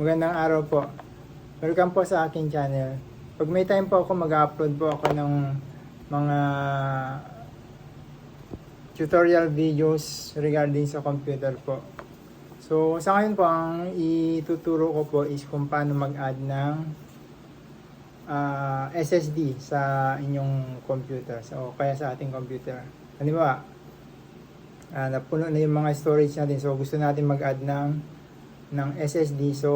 Magandang araw po. Welcome po sa aking channel. Pag may time po ako, mag-upload po ako ng mga tutorial videos regarding sa computer po. So, sa ngayon po, ang ituturo ko po is kung paano mag-add ng ah, SSD sa inyong computer. So, kaya sa ating computer. Halimbawa, ah, napuno na yung mga storage natin. So, gusto natin mag-add ng ng SSD. So,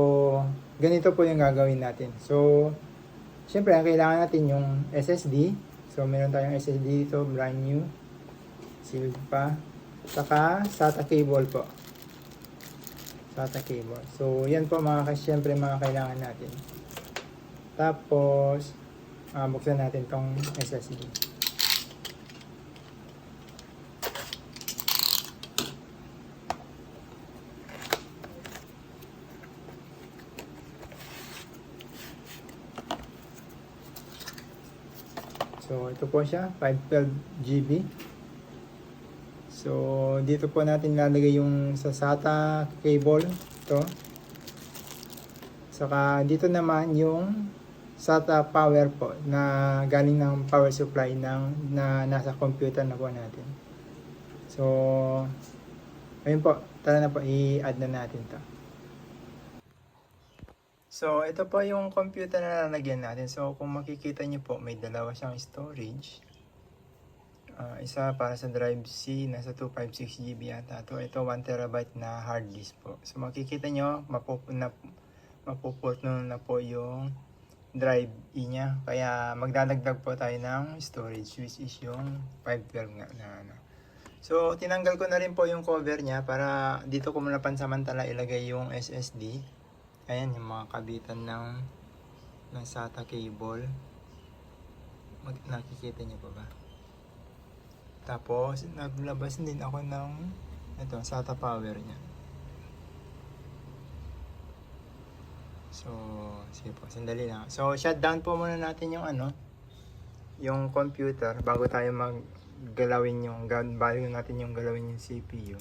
ganito po yung gagawin natin. So, syempre, ang kailangan natin yung SSD. So, meron tayong SSD dito, brand new. Sealed pa. Saka, SATA cable po. SATA cable. So, yan po mga, syempre, mga kailangan natin. Tapos, ah, buksan natin tong SSD. So, ito po siya, 512 GB. So, dito po natin lalagay yung sa SATA cable, ito. Saka dito naman yung SATA power po na galing ng power supply ng na nasa computer na po natin. So, ayun po, tara na po i-add na natin 'to. So, ito po yung computer na lalagyan natin. So, kung makikita niyo po, may dalawa siyang storage. Ah, isa para sa drive C, nasa 256 GB yata. to ito 1 terabyte na hard disk po. So, makikita nyo, mapup na, mapuport na, na po yung drive E niya. Kaya, magdadagdag po tayo ng storage, which is yung 512 nga na ano. So, tinanggal ko na rin po yung cover niya para dito ko muna pansamantala ilagay yung SSD. Ayan, yung mga kabitan ng, ng SATA cable. Mag, nakikita niyo pa ba? Tapos, naglabas din ako ng ito, SATA power niya. So, sige po, sandali lang. So, shutdown po muna natin yung ano, yung computer bago tayo maggalawin yung, bago natin yung galawin yung CPU.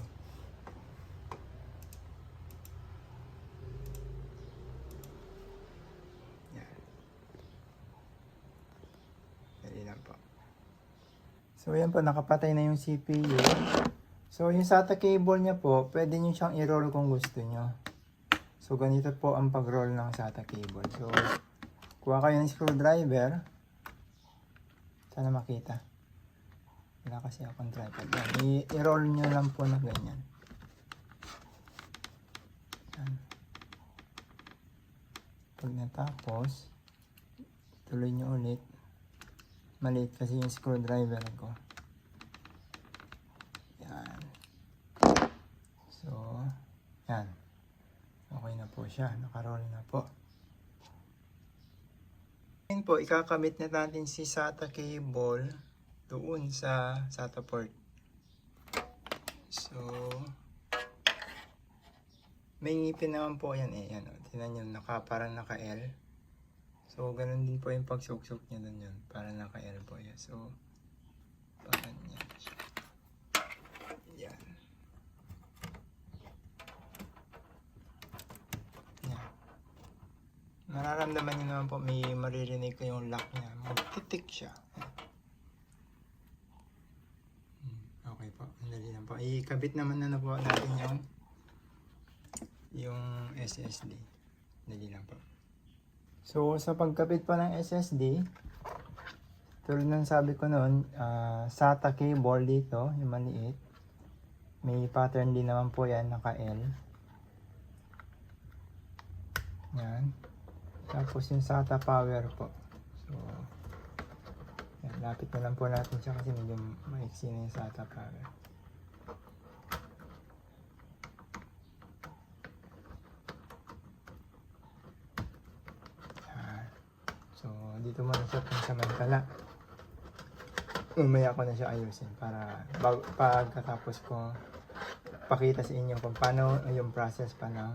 Yan. Dali lang po. So, yan po, nakapatay na yung CPU. So, yung SATA cable niya po, pwede nyo siyang i-roll kung gusto nyo. So, ganito po ang pag-roll ng SATA cable. So, kuha kayo ng screwdriver. Sana makita. Wala kasi akong tripod. I-roll nyo lang po na ganyan. Yan. Pag natapos, tuloy nyo ulit. Maliit kasi yung screwdriver ko. Yan. So, yan. Okay na po siya. Nakaroll na po. Ngayon po, ikakamit na natin si SATA cable doon sa SATA port. So, may ngipin naman po yan eh. Yan, oh. Tinan nyo, naka, parang naka-L. So, ganun din po yung pagsuksok niya doon yun. Para naka-L po yan. So, parang yan siya. Yan. Yan. Nararamdaman niyo naman po, may maririnig kayong lock niya. Magtitik siya. Hmm, Okay po, andali lang po. Ikabit naman na, na po natin yung yung SSD. Dali lang po. So, sa pagkabit pa ng SSD, tulad ng sabi ko noon, ah, SATA cable dito, yung maliit. May pattern din naman po yan, naka-L. Yan. Tapos yung SATA power po. So, yan, lapit na lang po natin siya kasi medyo maiksi na yung SATA power. Yan. So, dito muna siya pansamantala. Umaya ko na siya ayusin para bago, pagkatapos ko pakita sa inyo kung paano yung process pa ng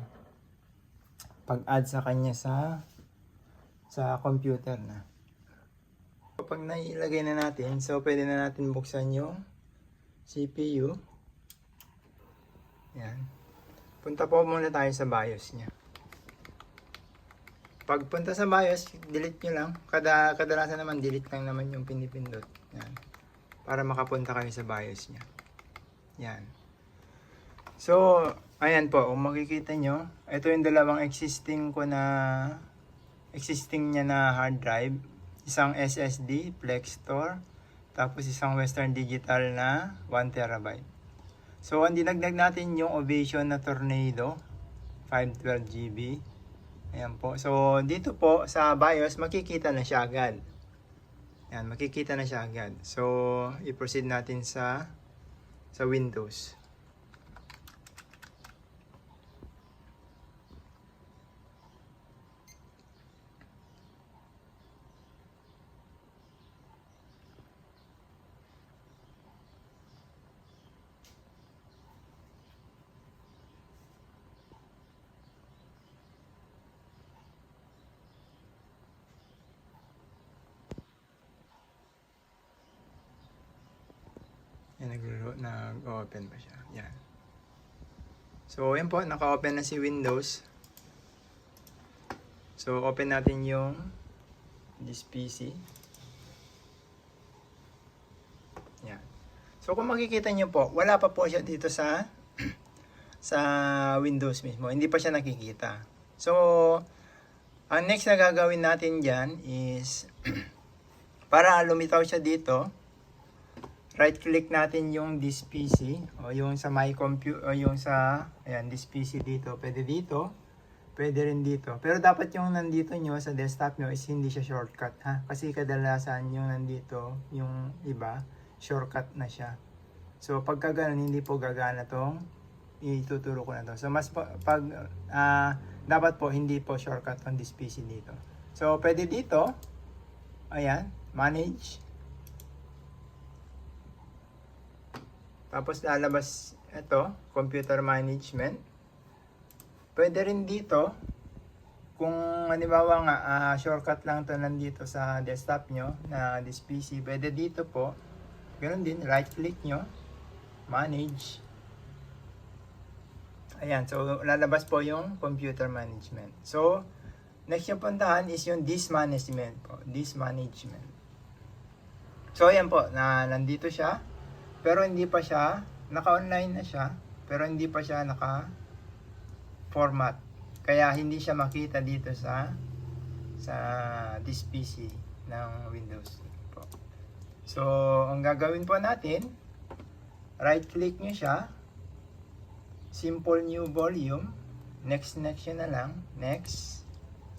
pag-add sa kanya sa sa computer na. Pag nailagay na natin, so pwede na natin buksan yung CPU. Yan. Punta po muna tayo sa BIOS niya. Pagpunta sa BIOS, delete nyo lang. Kada, kadalasan naman, delete lang naman yung pinipindot. Yan. Para makapunta kayo sa BIOS niya. Yan. So, ayan po, kung makikita nyo, ito yung dalawang existing ko na existing niya na hard drive. Isang SSD, Flex Store, tapos isang Western Digital na 1 terabyte. So, ang dinagdag natin yung Ovation na Tornado, 512 GB. Ayan po. So, dito po sa BIOS, makikita na siya agad. Ayan, makikita na siya agad. So, i-proceed natin sa sa Windows. Yan, nag- nag-open pa siya. Yan. So, yan po, naka-open na si Windows. So, open natin yung this PC. Yan. So, kung makikita nyo po, wala pa po siya dito sa sa Windows mismo. Hindi pa siya nakikita. So, ang next na gagawin natin dyan is para lumitaw siya dito, right click natin yung this PC o yung sa my computer o yung sa ayan this PC dito. Pwede dito pwede rin dito. Pero dapat yung nandito nyo sa desktop nyo is hindi siya shortcut ha? Kasi kadalasan yung nandito yung iba shortcut na siya. So pagka ganun hindi po gagana tong ituturo ko na to. So mas pa- pag ah, dapat po hindi po shortcut on this PC dito. So pwede dito ayan manage Tapos lalabas ito, computer management. Pwede rin dito, kung halimbawa nga, ah, shortcut lang to nandito sa desktop nyo na this PC, pwede dito po, ganun din, right click nyo, manage. Ayan, so lalabas po yung computer management. So, next yung puntahan is yung this management po, this management. So, ayan po, na nandito siya. Pero hindi pa siya, naka-online na siya, pero hindi pa siya naka-format. Kaya hindi siya makita dito sa sa this PC ng Windows. So, ang gagawin po natin, right click nyo siya, simple new volume, next next yun na lang, next,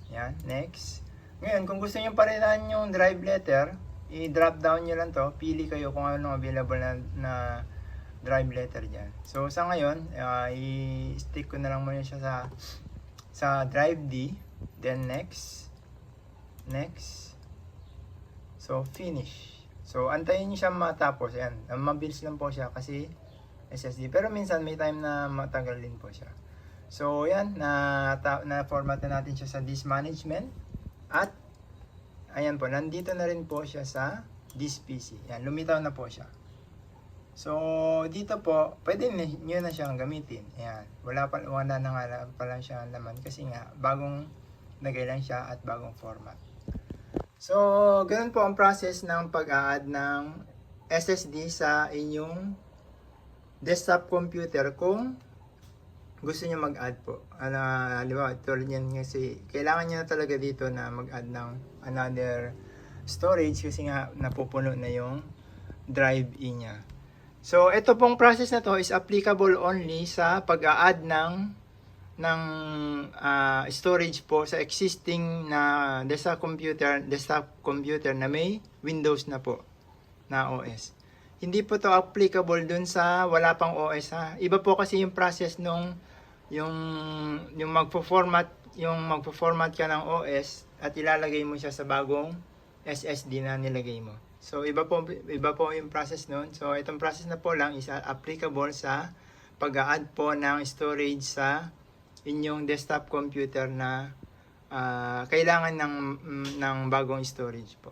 yan, next. Ngayon, kung gusto nyo palitan yung drive letter, i-drop down nyo lang to. Pili kayo kung anong available na, na drive letter dyan. So, sa ngayon, ah, i-stick ko na lang muna siya sa sa drive D. Then, next. Next. So, finish. So, antayin nyo siya matapos. Ayan. Ah, Mabilis lang po siya kasi SSD. Pero minsan may time na matagal din po siya. So, yan. Na, na format na natin siya sa disk management. At Ayan po, nandito na rin po siya sa this PC. Yan, lumitaw na po siya. So, dito po, pwede nyo na siyang gamitin. Ayan, wala pa, wala na nga pa lang siya naman kasi nga, bagong lagay lang siya at bagong format. So, ganun po ang process ng pag-add ng SSD sa inyong desktop computer kung gusto niyo mag-add po. Ano, halimbawa, tulad yan kasi, kailangan niya talaga dito na mag-add ng another storage kasi nga napupuno na yung drive E niya. So, ito pong process na to is applicable only sa pag-a-add ng ng ah, storage po sa existing na desktop computer, desktop computer na may Windows na po na OS. Hindi po to applicable dun sa wala pang OS ha. Iba po kasi yung process nung yung yung magfo-format yung magfo-format ka ng OS at ilalagay mo siya sa bagong SSD na nilagay mo. So iba po iba po yung process noon. So itong process na po lang is applicable sa pag-add po ng storage sa inyong desktop computer na ah, kailangan ng ng bagong storage po.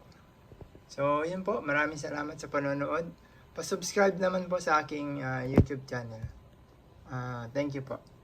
So, yun po. Maraming salamat sa panonood. Pa-subscribe naman po sa aking ah, YouTube channel. Ah, thank you po.